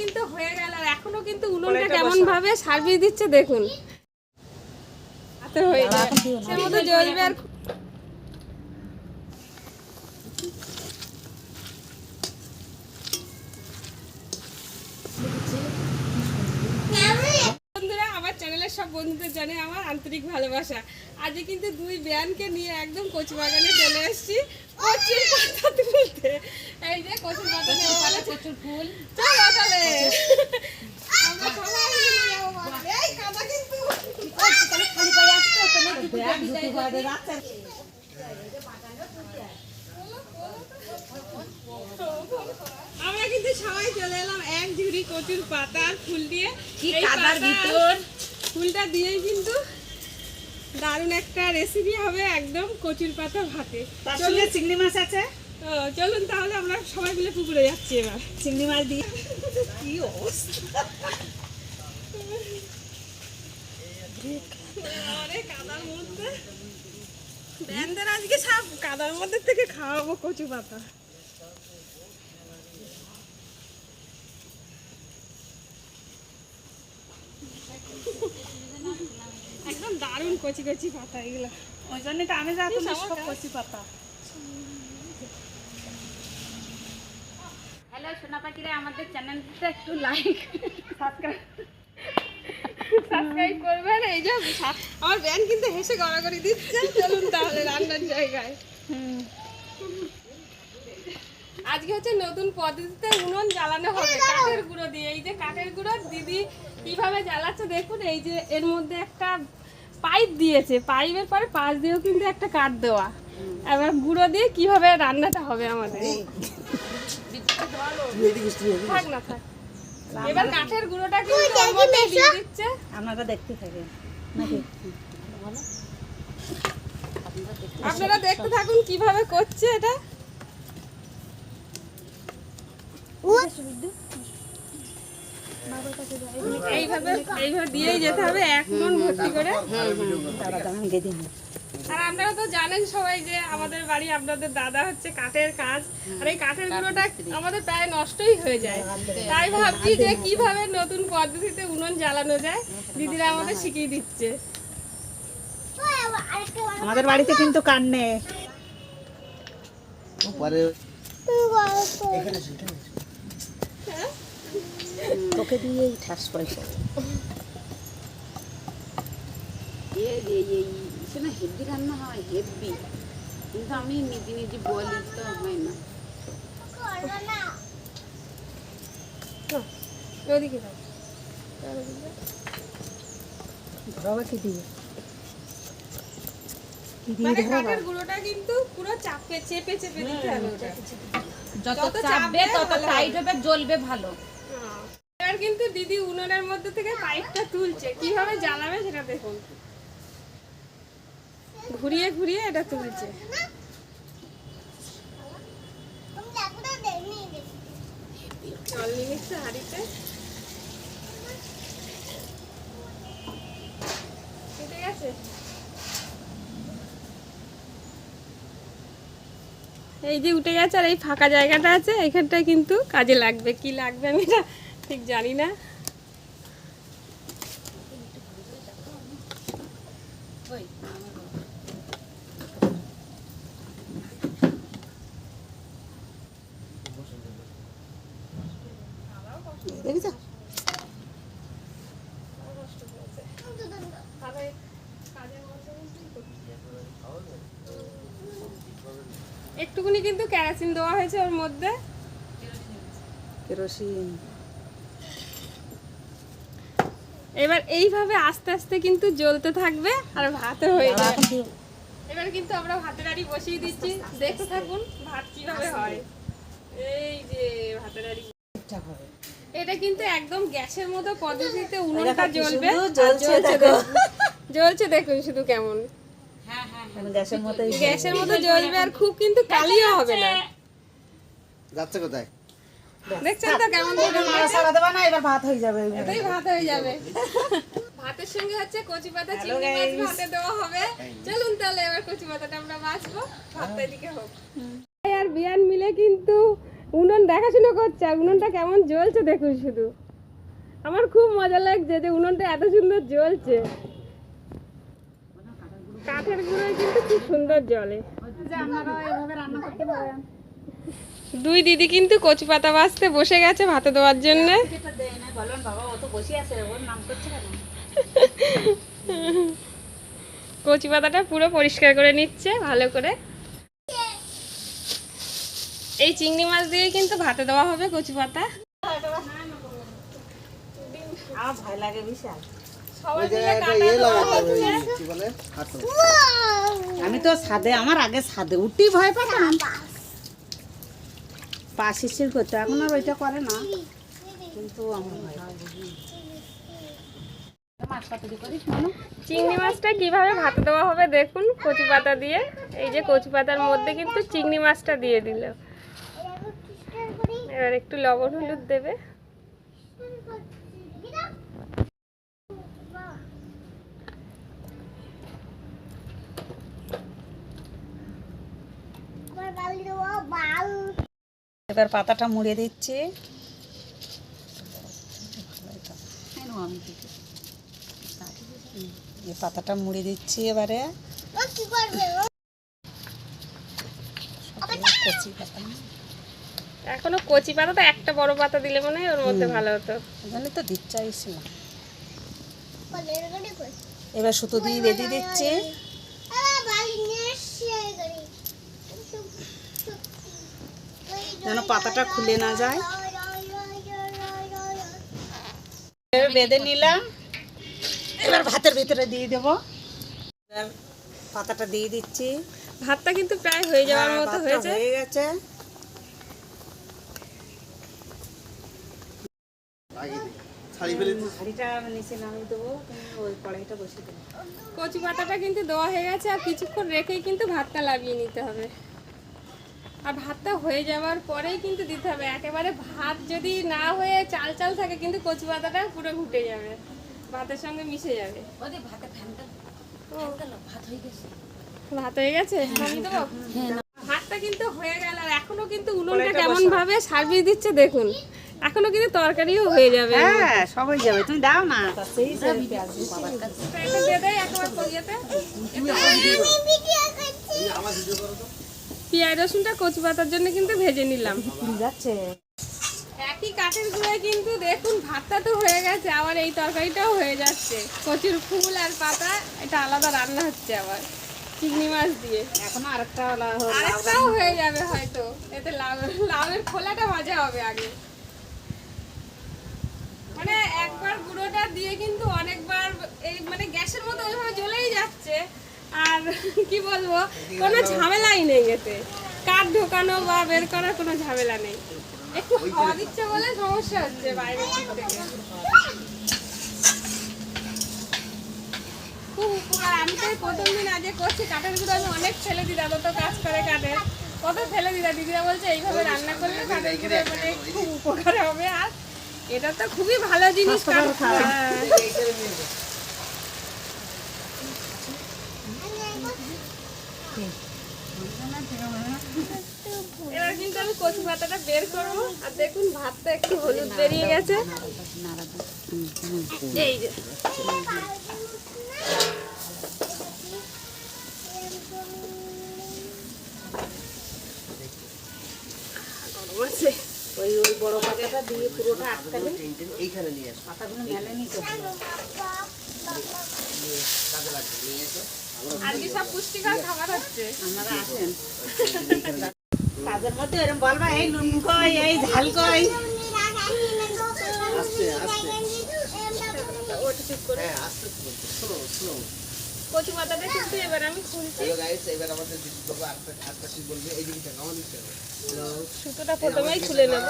কিন্তু হয়ে গেল। আর এখনও কিন্তু উনুনটা কেমন ভাবে সার্ভিস দিচ্ছে দেখুন। হাতে হয়ে যায়। সে মতো জ্বলবে আর আমার চ্যানেলের সব বন্ধুদের জানে আমার আন্তরিক ভালোবাসা। আজকে কিন্তু দুই ব্যানকে নিয়ে একদম কচু বাগানে চলে এসেছি। পাতা তুলতে এই যে কচুর পাতা নেওয়া ফুল। চলো তাহলে। আমরা কিন্তু সবাই চলে এলাম এক ঝুড়ি কচুর পাতা আর ফুল দিয়ে। কাদার ভিতর। ফুলটা দিয়েই কিন্তু দারুণ একটা রেসিপি হবে একদম কচুর পাতা ভাতে। তার সঙ্গে চিংড়ি মাছ আছে? চলুন তাহলে আমরা সবাই মিলে পুকুরে যাচ্ছি এবার। চিংড়ি মাছ দিয়ে। কি অবস্থা? আরে কাদার মধ্যে। ব্যান্ডের আজকে সব কাদার মধ্যে থেকে খাওয়াবো কচু পাতা। একদম দারুণ কচি কচি পাতা এগুলো। ওই জন্য তো আমি যাব সব কচি পাতা। সোনা পাখিরা আমাদের চ্যানেলটা একটু লাইক সাবস্ক্রাইব সাবস্ক্রাইব করবেন এই যে আমার ব্যান কিন্তু হেসে গড়াগড়ি দিচ্ছে। চলুন তাহলে রান্নার জায়গায়। আজকে হচ্ছে নতুন পদ্ধতিতে উনুন জ্বালানো হবে, কাঠের গুঁড়ো দিয়ে। এই যে কাঠের গুঁড়ো, দিদি কীভাবে জ্বালাচ্ছে দেখুন, এই যে এর মধ্যে একটা পাইপ দিয়েছে। পাইপের পরে পাশ দিয়েও কিন্তু একটা কাঠ দেওয়া। এবার গুঁড়ো দিয়ে কীভাবে রান্নাটা হবে আমাদের? থাক না থাক। এবার কাঠের গুঁড়োটা কিন্তু ওর দিয়ে দিচ্ছে? আপনারা দেখতে থাকেন নাকি? আপনারা দেখতে থাকুন কীভাবে করছে এটা। এইভাবে এইভাবে দিয়েই যেতে হবে এক মন ভর্তি করে। দাঁড়া দাঁড়ান গেদি না আর আপনারা তো জানেন সবাই যে আমাদের বাড়ি আপনাদের দাদা হচ্ছে কাঠের কাজ। আর এই কাঠের গুঁড়োটা আমাদের প্রায় নষ্টই হয়ে যায়। তাই ভাবছি যে কীভাবে নতুন পদ্ধতিতে উনুন জ্বালানো যায় দিদিরা আমাদের শিখিয়ে দিচ্ছে। আমাদের বাড়িতে কিন্তু কান নেই। তোকে দিয়েই ঠাস পয়সা। সে না হেভি রান্না হয় হেভি কিন্তু আমি নিজে নিজে বলি তো হয় না। কি দিয়ে? মানে ধরাবা কাঠের গুঁড়োটা কিন্তু পুরো চাপে চেপে চেপে দিতে হবে ওটা। যত যত চাপবে তত ভালো টাইট হবে। জ্বলবে ভালো। এবার কিন্তু দিদি উনুনের মধ্যে থেকে পাইপটা তুলছে। কীভাবে জ্বালাবে সেটা দেখুন। ঘুরিয়ে ঘুরিয়ে এটা তুলছে। এই যে উঠে গেছে আর এই ফাঁকা জায়গাটা আছে, এখানটায় কিন্তু কাজে লাগবে। কি লাগবে আমি ঠিক জানি না দেখেছ একটুকুনি কিন্তু কেরাসিন দেওয়া হয়েছে ওর মধ্যে। কেরোসিন। এবার এইভাবে আস্তে আস্তে কিন্তু জ্বলতে থাকবে আর ভাতে হয়ে যাবে। এবার কিন্তু আমরা ভাতের আড়ি বসিয়ে দিচ্ছি। দেখতে থাকুন ভাত কীভাবে হয়। এই যে ভাতের আড়ি। এটা কিন্তু একদম গ্যাসের মতো পদ্ধতিতে উনুনটা জ্বলবে। জ্বলছে দেখুন শুধু কেমন। গ্যাসের মতোই গ্যাসের মতো জ্বলবে আর খুব কিন্তু কালিও হবে না। যাচ্ছে কোথায়? দেখছেন তো কেমন দেবা না এবার ভাত হয়ে যাবে। এটাই ভাত হয়ে যাবে। ভাতের সঙ্গে হচ্ছে কচি পাতা চিংড়ি মাছ ভাতে দেওয়া হবে। চলুন তাহলে এবার কচি পাতাটা আমরা বাছবো ভাতটা এদিকে হোক। আর বিয়ান মিলে কিন্তু উনুন দেখাশুনো করছে আর উনুনটা কেমন জ্বলছে দেখুন শুধু। আমার খুব মজা লাগছে যে উনুনটা এত সুন্দর জ্বলছে। কাঠের গুঁড়োয় কিন্তু খুব সুন্দর জ্বলে দুই দিদি কিন্তু কচু পাতা বাছতে বসে গেছে ভাতে দেওয়ার জন্য। কচি পাতাটা পুরো পরিষ্কার করে নিচ্ছে ভালো করে। এই চিংড়ি মাছ দিয়ে কিন্তু ভাতে দেওয়া হবে কচু পাতা। আমার ভয় লাগে বিশাল। ইয়ে আমি তো ছাদে আমার আগে ছাদে। উঠি ভয় পেতাম পা শিরশির করতো এখন আর ওইটা করে না। কিন্তু আমার ভয় চিংড়ি মাছটা কীভাবে ভাতে দেওয়া হবে দেখুন কচু পাতা দিয়ে। এই যে কচু পাতার মধ্যে কিন্তু চিংড়ি মাছটা দিয়ে দিল। এবার একটু লবণ হলুদ দেবে। এবার পাতাটা মুড়ে দিচ্ছি। পাতাটা মুড়ে দিচ্ছি এবারে? এখনও কচি পাতা তো একটা বড় পাতা দিলে মনে হয় ওর মধ্যে ভালো হতো। ওখানে তো দিতে চাইছি এবার সুতো দিয়ে বেঁধে দিচ্ছি। যেন পাতাটা খুলে না যায়। বেঁধে নিলাম। এবার ভাতের ভিতরে দিয়ে দেবো। এবার পাতাটা দিয়ে দিচ্ছি। ভাতটা কিন্তু প্রায় হয়ে যাওয়ার হ্যাঁ, মতো হয়েছে। হয়ে গেছে। কচু পাতাটা কিন্তু দেওয়া হয়ে গেছে আর কিছুক্ষণ রেখেই কিন্তু ভাতটা লাভিয়ে নিতে হবে। আর ভাতটা হয়ে যাওয়ার পরেই কিন্তু দিতে হবে। একেবারে ভাত যদি না হয়ে চাল চাল থাকে কিন্তু কচু পাতাটা পুরো ঘুটে যাবে। ভাতের সঙ্গে মিশে যাবে। ভাত হয়ে গেছে। ভাতটা কিন্তু হয়ে গেল। আর এখনও কিন্তু উনুনটা কেমন ভাবে সার্ভিস দিচ্ছে দেখুন। এখনও কিন্তু তরকারিও হয়ে যাবে। হ্যাঁ সবাই যাবে। তুমি দাও না। একেবারে করিয়েতে পেঁয়াজ রসুনটা কচু পাতার জন্য কিন্তু ভেজে নিলাম। যাচ্ছে। একই কাঠের গুঁড়োয় কিন্তু দেখুন ভাতটা তো হয়ে গেছে আবার এই তরকারিটাও হয়ে যাচ্ছে। কচুর ফুল আর পাতা এটা আলাদা রান্না হচ্ছে আবার চিংড়ি মাছ দিয়ে। এখনও আরেকটা আরেকটাও হয়ে যাবে হয়তো এতে লাউ লাউয়ের খোলাটা ভাজা হবে আগে। মানে একবার গুঁড়োটা দিয়ে কিন্তু অনেকবার এই মানে গ্যাসের মতো ওইভাবে জ্বলেই যাচ্ছে। আর কি বলব কোনো ঝামেলাই নেই এতে। কাঠ ঢোকানো বা বের করার কোনো ঝামেলা নেই। একটু হাওয়া দিচ্ছে বলে সমস্যা হচ্ছে বাইরের দিক থেকে। খুব উপকার। আমি তো প্রথম দিন আজকে করছি কাঠের গুঁড়ো আমি অনেক ছেলে দিদা তো কাজ করে কাঠের। কত ছেলে দিদা দিদিরা বলছে এইভাবে রান্না করলে কাঠের গুঁড়ো মানে খুব উপকার হবে। আর এটা তো খুবই ভালো জিনিস কাঠ কিন্তু আমি কচু পাতাটা বের করব। আর দেখুন, ভাতটা একটু হলুদ বেরিয়ে গেছে। ওই ওই বড় পাতাটা দিয়ে পুরোটা এইখানে নিয়ে আসো পাতাগুলো মেলে নিতে হবে আজকে সব পুষ্টিকর খাবার হচ্ছে। আপনারা আসেন। কাজের মধ্যে এরকম বলবা এই নুন কই এই ঝাল কই। আস্তে আস্তে ওটা চুপ করে হ্যাঁ আস্তে স্লো স্লো কচু পাতাটা কিন্তু এবার আমি খুলছি। হ্যালো গাইস এবার আমাদের দিদি বাবু আটটা আটটা ঠিক বলবে এই দিকে তাকাও আমাদের হ্যালো। সুতোটা প্রথমেই খুলে নেব।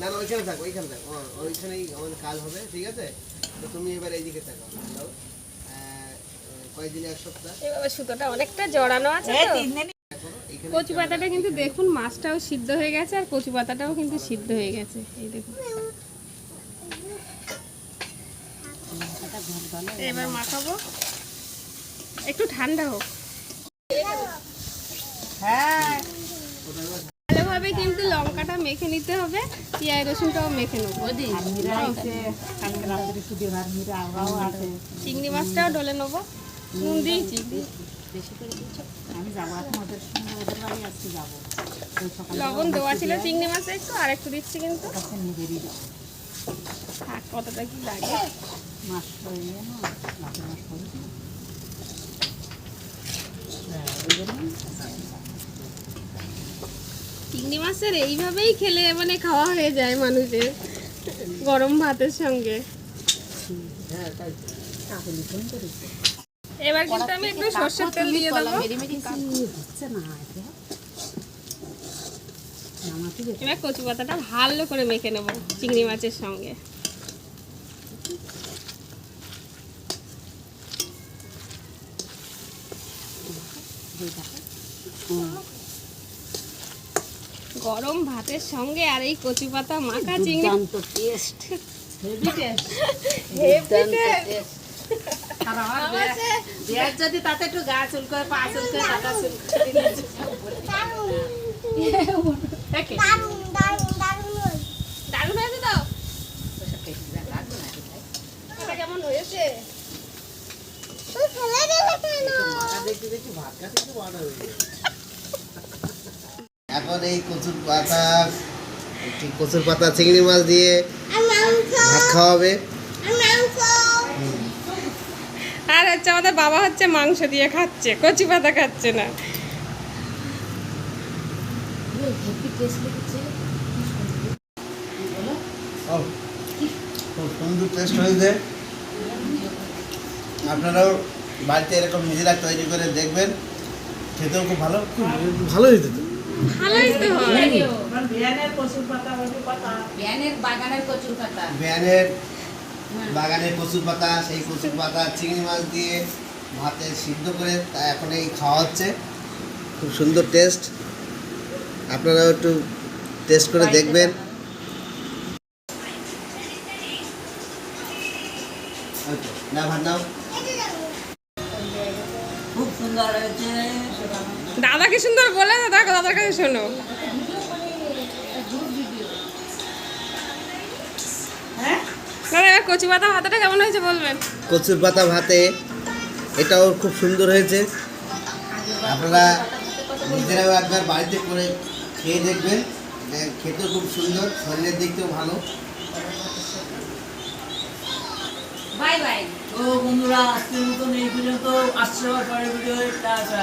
না না ওইখানে থাকো ওইখানে থাকো। ওইখানেই আমাদের কাজ হবে ঠিক আছে? তো তুমি এবার এইদিকে থাকো। হ্যালো। এক সপ্তাহ। সুতোটা অনেকটা জড়ানো আছে এইখানে কচু পাতাটা কিন্তু দেখুন মাছটাও সিদ্ধ হয়ে গেছে আর কচু পাতাটাও কিন্তু সিদ্ধ হয়ে গেছে। এই দেখুন। এবার মাখাবো। একটু ঠান্ডা হোক। হ্যাঁ। ভালো লঙ্কাটা মেখে নিতে হবে পেঁয়াজ রসুনটাও মেখে নেব। চিংড়ি মাছটাও ডলে নেব। লবণ দেওয়া ছিল, চিংড়ি মাছে একটু আর একটু দিচ্ছি কিন্তু। কতটা কি লাগে? হয়ে চিংড়ি মাছের এইভাবেই খেলে মানে খাওয়া হয়ে যায় মানুষের, গরম ভাতের সঙ্গে। ফোন করেছি এবার কিন্তু আমি একটু সর্ষের তেল দিয়ে দেবো। এবার কচু পাতাটা ভালো করে মেখে নেব চিংড়ি মাছের সঙ্গে। গরম ভাতের সঙ্গে আর এই কচু পাতা মাখা চিংড়ি টেস্ট হেভি টেস্ট দুর্দান্ত টেস্ট যদি তাতে একটু গা চুলকোয় পা চুলকোয় টাকা চুলকোয় দারুণ হয়েছে তো কেমন হয়েছে দেখতে দেখতে ভাত খাতে একটু বাড়া যায়। এখন এই কচুর পাতা কচুর পাতা চিংড়ি মাছ দিয়ে ভাত খাওয়াবে আর হচ্ছে আমাদের বাবা হচ্ছে মাংস দিয়ে খাচ্ছে কচি পাতা খাচ্ছে না। সুন্দর টেস্ট হয়েছে আপনারাও বাড়িতে এরকম নিজেরা তৈরি করে দেখবেন। খেতেও খুব ভালো। খুব ভালো হয়েছে তো। ভালোই তো হয়। বিয়ানের কচুর পাতা ওই পাতা। বিয়ানের বাগানের কচুর পাতা। ব্যানের বাগানের কচুর পাতা সেই কচুর পাতা চিংড়ি মাছ দিয়ে ভাতে সিদ্ধ করে তা এখন এই খাওয়া হচ্ছে। খুব সুন্দর টেস্ট আপনারাও একটু টেস্ট করে দেখবেন। না ভাত নাও। খুব সুন্দর হয়েছে। দাদা কি সুন্দর বলে দাদা দাদার কাছে শোনো। দাদা কচি পাতা ভাতাটা কেমন হয়েছে বলবেন? কচুর পাতা ভাতে এটাও খুব সুন্দর হয়েছে। আপনারা নিজেরাও একবার বাড়িতে করে খেয়ে দেখবেন। যে খেতেও খুব সুন্দর শরীরের দিক থেকেও ভালো। Bye bye. তো বন্ধুরা আজকের মতন এই পর্যন্ত। আসছে আবার পরের ভিডিও টাটা।